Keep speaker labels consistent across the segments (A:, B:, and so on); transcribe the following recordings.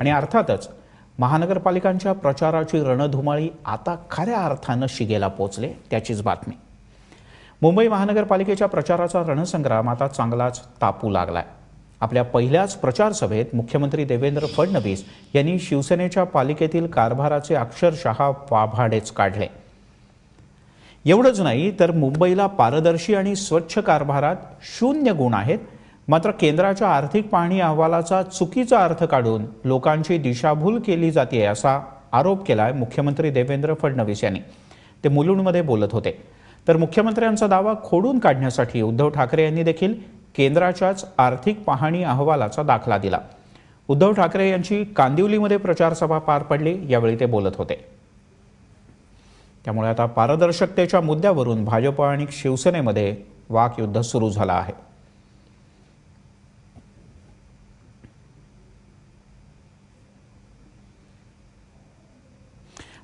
A: आणि अर्थातच महानगरपालिकांच्या प्रचाराची रणधुमाळी आता खऱ्या अर्थानं शिगेला पोचले त्याचीच बातमी. मुंबई महानगरपालिकेच्या प्रचाराचा रणसंग्राम आता चांगलाच तापू लागलाय. आपल्या पहिल्याच प्रचार सभेत मुख्यमंत्री देवेंद्र फडणवीस यांनी शिवसेनेच्या पालिकेतील कारभाराचे अक्षरशः वाभाडेच काढले. एवढंच नाही तर मुंबईला पारदर्शी आणि स्वच्छ कारभारात शून्य गुण आहेत मात्र केंद्राच्या आर्थिक पाहणी अहवालाचा चुकीचा अर्थ काढून लोकांची दिशाभूल केली जाते असा आरोप केलाय मुख्यमंत्री देवेंद्र फडणवीस यांनी. ते मुलुंडमध्ये बोलत होते. तर मुख्यमंत्र्यांचा दावा खोडून काढण्यासाठी उद्धव ठाकरे यांनी देखील केंद्राच्याच आर्थिक पाहणी अहवालाचा दाखला दिला. उद्धव ठाकरे यांची कांदिवलीमध्ये प्रचारसभा पार पडली यावेळी ते बोलत होते. त्यामुळे आता पारदर्शकतेच्या मुद्द्यावरून भाजप आणि शिवसेनेमध्ये वाकयुद्ध सुरू झालं आहे.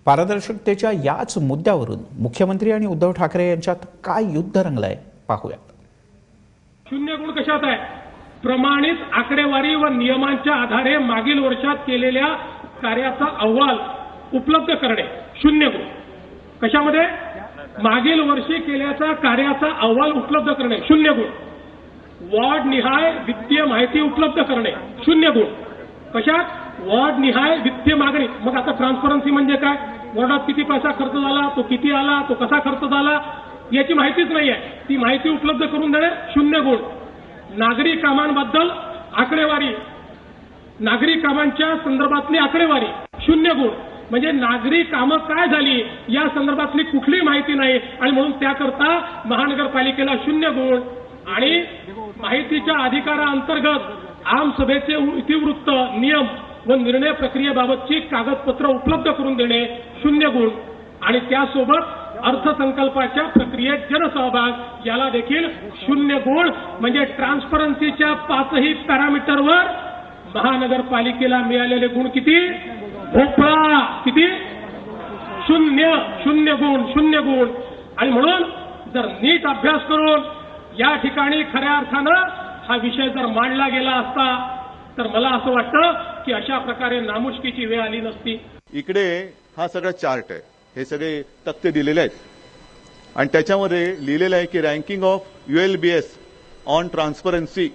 A: पारदर्शकतेच्या याच मुद्द्यावरून मुख्यमंत्री आणि उद्धव ठाकरे यांच्यात काय युद्ध रंगलंय पाहूयात.
B: शून्य गुण कशात आहे? प्रमाणित आकडेवारी व नियमांच्या आधारे मागील वर्षात केलेल्या कार्याचा अहवाल उपलब्ध करणे शून्य गुण कशामध्ये? मागील वर्षी केल्याचा कार्याचा अहवाल उपलब्ध करणे शून्य गुण वॉर्ड निहाय वित्तीय माहिती उपलब्ध करणे शून्य गुण कशात? वॉर्ड निहाय वित्तीय मागणी. मग आता ट्रान्सपरन्सी म्हणजे काय? वॉर्डात किती पैसा खर्च झाला तो किती आला तो कसा खर्च झाला याची माहितीच नाही आहे ती माहिती उपलब्ध करून देणे शून्य गुण. नागरी कामांबद्दल आकडेवारी. नागरी कामांच्या संदर्भातली आकडेवारी. शून्य गुण. म्हणजे नागरी कामं काय झाली या संदर्भातली कुठलीही माहिती नाही आणि म्हणून त्याकरता महानगरपालिकेला शून्य गुण. आणि माहितीच्या अधिकाराअंतर्गत आमसभेचे इतिवृत्त नियम व निर्णय प्रक्रियेबाबतची कागदपत्र उपलब्ध करून देणे शून्य गुण. आणि त्यासोबत अर्थसंकल्पाच्या प्रक्रियेत जनसहभाग याला देखील शून्य गुण म्हणजे ट्रान्सपरन्सीच्या पाचही पॅरामीटरवर महानगरपालिकेला मिळालेले गुण किती? भोपळा किती? शून्य शून्य गुण शून्य गुण. आणि म्हणून जर नीट अभ्यास करून या ठिकाणी खऱ्या अर्थानं हा विषय जर मांडला गेला असता तर मला असं वाटतं की अशा प्रकारे नामुष्कीची वेळ आली नसती.
C: इकडे हा सगळा चार्ट आहे. हे सगळे तक्ते दिलेले आहेत. आणि त्याच्यामध्ये लिहिलेलं आहे की ranking of ULBs on transparency.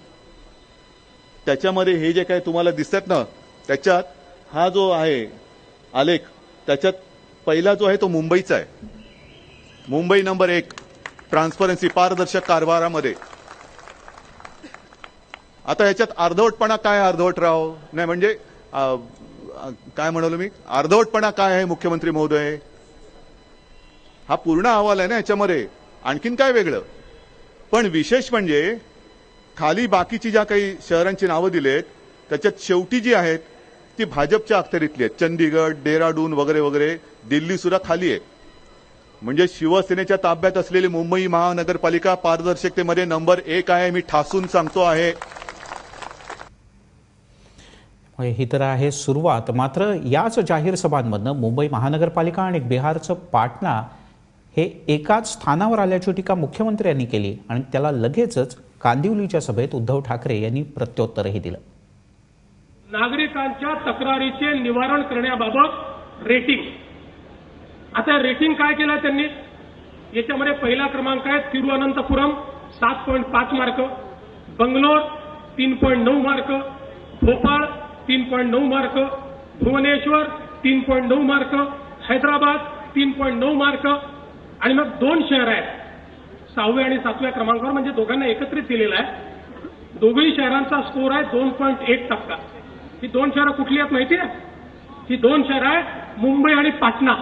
C: त्याच्यामध्ये हे जे काही तुम्हाला दिसतात ना त्याच्यात हा जो आहे आलेख त्याच्यात पहिला जो आहे तो मुंबईचा आहे. मुंबई नंबर एक ट्रान्सपरन्सी पारदर्शक कारभारामध्ये. आता याच्यात अर्धवटपणा काय अर्धवट राव नाही म्हणजे काय म्हणालो मी? अर्धवटपणा काय आहे मुख्यमंत्री महोदय? हा पूर्ण अहवाल आहे ना याच्यामध्ये आणखीन काय वेगळं? पण विशेष म्हणजे खाली बाकीची ज्या काही शहरांची नावं दिलेत त्याच्यात शेवटी जी आहेत ती भाजपच्या अखत्यारीतली आहेत. चंदीगड डेहराडून वगैरे वगैरे दिल्ली सुद्धा खाली आहे म्हणजे शिवसेनेच्या ताब्यात असलेली मुंबई महानगरपालिका पारदर्शकतेमध्ये नंबर एक आहे मी ठासून सांगतो आहे.
A: ही तर आहे सुरुवात. मात्र याच जाहीर सभांमधनं मुंबई महानगरपालिका आणि बिहारचं पाटणा हे एकाच स्थानावर आल्याची टीका मुख्यमंत्र्यांनी केली आणि त्याला लगेचच कांदिवलीच्या सभेत उद्धव ठाकरे यांनी प्रत्युत्तरही दिलं.
B: नागरिकांच्या तक्रारीचे निवारण करण्याबाबत रेटिंग आता रेटिंग काय केलं त्यांनी? याच्यामध्ये पहिला क्रमांक आहे तिरुअनंतपुरम सात पॉईंट पाच मार्क. बंगलोर तीन पॉईंट नऊ मार्क. भोपाळ तीन पॉईंट नऊ मार्क, भुवनेश्वर तीन पॉईंट नऊ मार्क, हैदराबाद तीन पॉईंट नऊ मार्क, आणि मग दोन शहर आहेत. सहाव्या आणि सातव्या क्रमांकावर म्हणजे दोघांना एकत्रित दिलेला आहे. दोघही शहरांचा स्कोर आहे दोन पॉईंट एक टक्का. ही दोन शहरं कुठली आहेत माहिती आहे? ही दोन शहरं आहे मुंबई आणि पाटणा.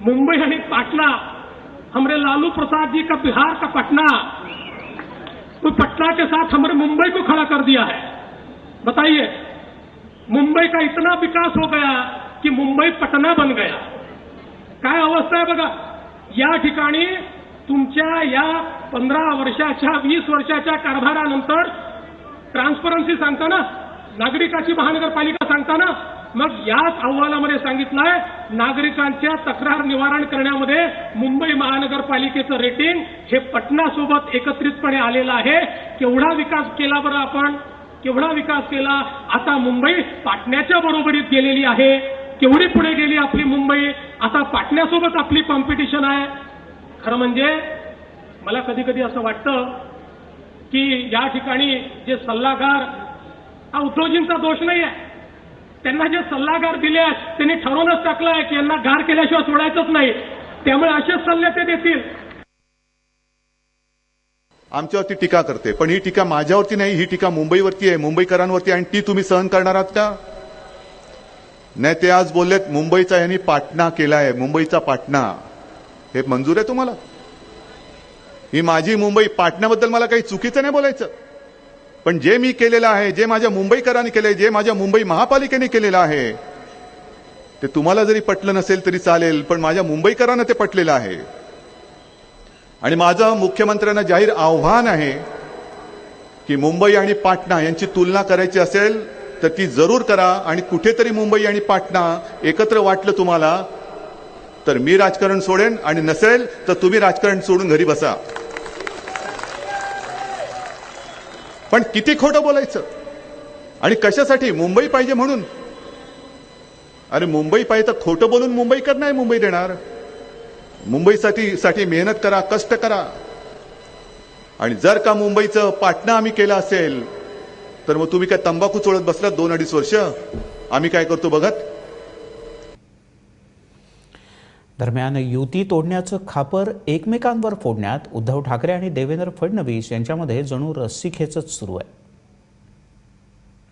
B: मुंबई आणि पाटणा. हमरे लालू प्रसाद जी का बिहार का पटना. तो पटना के साथ हमरे मुंबई को खड़ा कर दिया है. बताइए मुंबई का इतना विकास हो गया कि मुंबई पटना बन गया। काय अवस्था आहे बघा या ठिकाणी तुमच्या या पंधरा वर्षाच्या वीस वर्षाच्या कारभारानंतर ट्रान्सपरन्सी सांगताना नागरिकाची महानगरपालिका सांगताना मग याच अहवालामध्ये सांगितलंय नागरिकांच्या तक्रार निवारण करण्यामध्ये मुंबई महानगरपालिकेचं रेटिंग हे पटनासोबत एकत्रितपणे आलेलं आहे. केवढा विकास केला बरं आपण? केवढा विकास केला? आता मुंबई पाटण्याच्या बरोबरीत गेलेली आहे. केवढी पुढे गेली आपली मुंबई? आता पाटण्यासोबत आपली कॉम्पिटिशन आहे. खरं म्हणजे मला कधी कधी असं वाटतं की या ठिकाणी जे सल्लागार हा उद्धवजींचा दोष नाही आहे त्यांना जे सल्लागार दिले आहेत त्यांनी ठरवूनच टाकलं आहे की यांना गार केल्याशिवाय सोडायचंच नाही. त्यामुळे असेच सल्ले ते देतील.
C: आमच्यावरती टीका करते. पण ही टीका माझ्यावरती नाही ही टीका मुंबईवरती आहे मुंबईकरांवरती आणि ती तुम्ही सहन करणार आहात का? नाही ते आज बोललेत मुंबईचा यांनी पाटणा केलाय मुंबईचा पाटणा. हे मंजूर आहे तुम्हाला? ही माझी मुंबई पाटण्याबद्दल मला काही चुकीचं नाही बोलायचं. पण जे मी केलेलं आहे जे माझ्या मुंबईकरांनी केलंय जे माझ्या मुंबई महापालिकेने केलेलं आहे ते तुम्हाला जरी पटलं नसेल तरी चालेल पण माझ्या मुंबईकरांना ते पटलेलं आहे. आणि माझं मुख्यमंत्र्यांना जाहीर आव्हान आहे की मुंबई आणि पाटणा यांची तुलना करायची असेल तर ती जरूर करा आणि कुठेतरी मुंबई आणि पाटणा एकत्र वाटलं तुम्हाला तर मी राजकारण सोडेन आणि नसेल तर तुम्ही राजकारण सोडून घरी बसा. पण किती खोटं बोलायचं? आणि कशासाठी? मुंबई पाहिजे म्हणून? अरे मुंबई पाहिजे तर खोटं बोलून मुंबईकर नाही मुंबई देणार. मुंबईसाठी साठी मेहनत करा कष्ट करा. आणि जर का मुंबईचं पाटणा आम्ही केलं असेल तर मग तुम्ही काय तंबाखू चोळत बसलात दोन अडीच वर्ष? आम्ही काय करतो बघत?
A: दरम्यान युती तोडण्याचं खापर एकमेकांवर फोडण्यात उद्धव ठाकरे आणि देवेंद्र फडणवीस यांच्यामध्ये जणू रस्सी खेचच सुरू आहे.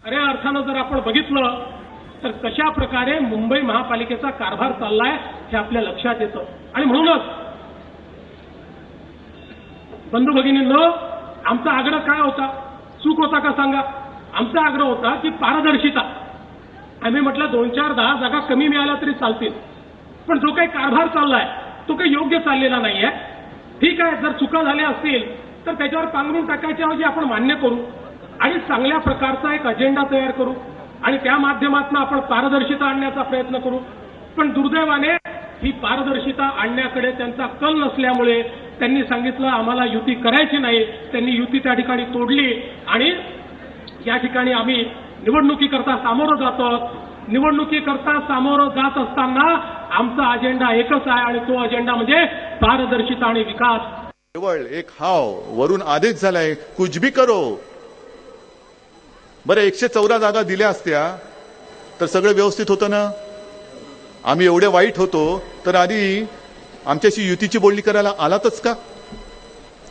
B: खऱ्या अर्थानं जर आपण बघितलं तर कशा प्रकारे मुंबई महापालिकेचा कारभार चाललाय हे आपल्या लक्षात येतं. आणि म्हणूनच बंधू भगिनींनो आमचा आग्रह काय होता? चूक होता का सांगा? आमचा आग्रह होता की पारदर्शिता. आम्ही म्हटलं दोन चार दहा जागा कमी मिळाल्या तरी चालतील. पण जो काही कारभार चाललाय तो काही योग्य चाललेला नाहीये. ठीक आहे जर चुका झाल्या असतील तर त्याच्यावर पांघरून टाकायच्या ऐवजी आपण मान्य करू. आणि चांगल्या प्रकारचा एक अजेंडा तयार करू. आणि त्या माध्यमातून आपण पारदर्शिता आणण्याचा प्रयत्न करू. पण दुर्दैवाने ही पारदर्शिता आणण्याकडे त्यांचा कल नसल्यामुळे त्यांनी सांगितलं आम्हाला युती करायची नाही. त्यांनी युती त्या ठिकाणी तोडली आणि या ठिकाणी आम्ही निवडणुकीकरता सामोरं जातो निवडणुकीकरता सामोरं जात असताना आमचा अजेंडा एकच आहे आणि तो अजेंडा म्हणजे पारदर्शिता आणि विकास.
C: केवळ एक हाव वरून आदेश झालाय कुछ भी करो. बरं एकशे चौदा जागा दिल्या असत्या तर सगळं व्यवस्थित होतं ना? आम्ही एवढे वाईट होतो तर आधी आमच्याशी युतीची बोलणी करायला आलातच का?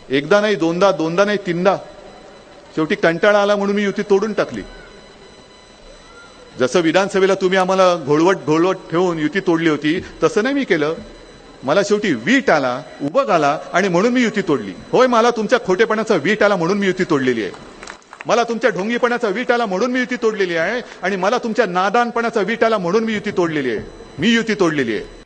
C: एकदा नाही दोनदा दोनदा नाही तीनदा. शेवटी कंटाळा आला म्हणून मी युती तोडून टाकली. जसं विधानसभेला तुम्ही आम्हाला घोळवट घोळवट ठेवून युती तोडली होती तसं नाही मी केलं. मला शेवटी वीट आला उभं आला आणि म्हणून मी युती तोडली. होय मला तुमच्या खोटेपणाचा वीट आला म्हणून मी युती तोडलेली आहे. मला तुमच्या ढोंगीपणाचा वीट आला म्हणून मी युती तोडलेली आहे आणि मला तुमच्या नादानपणाचा वीट आला म्हणून मी युती तोडलेली आहे. मी युती तोडलेली आहे.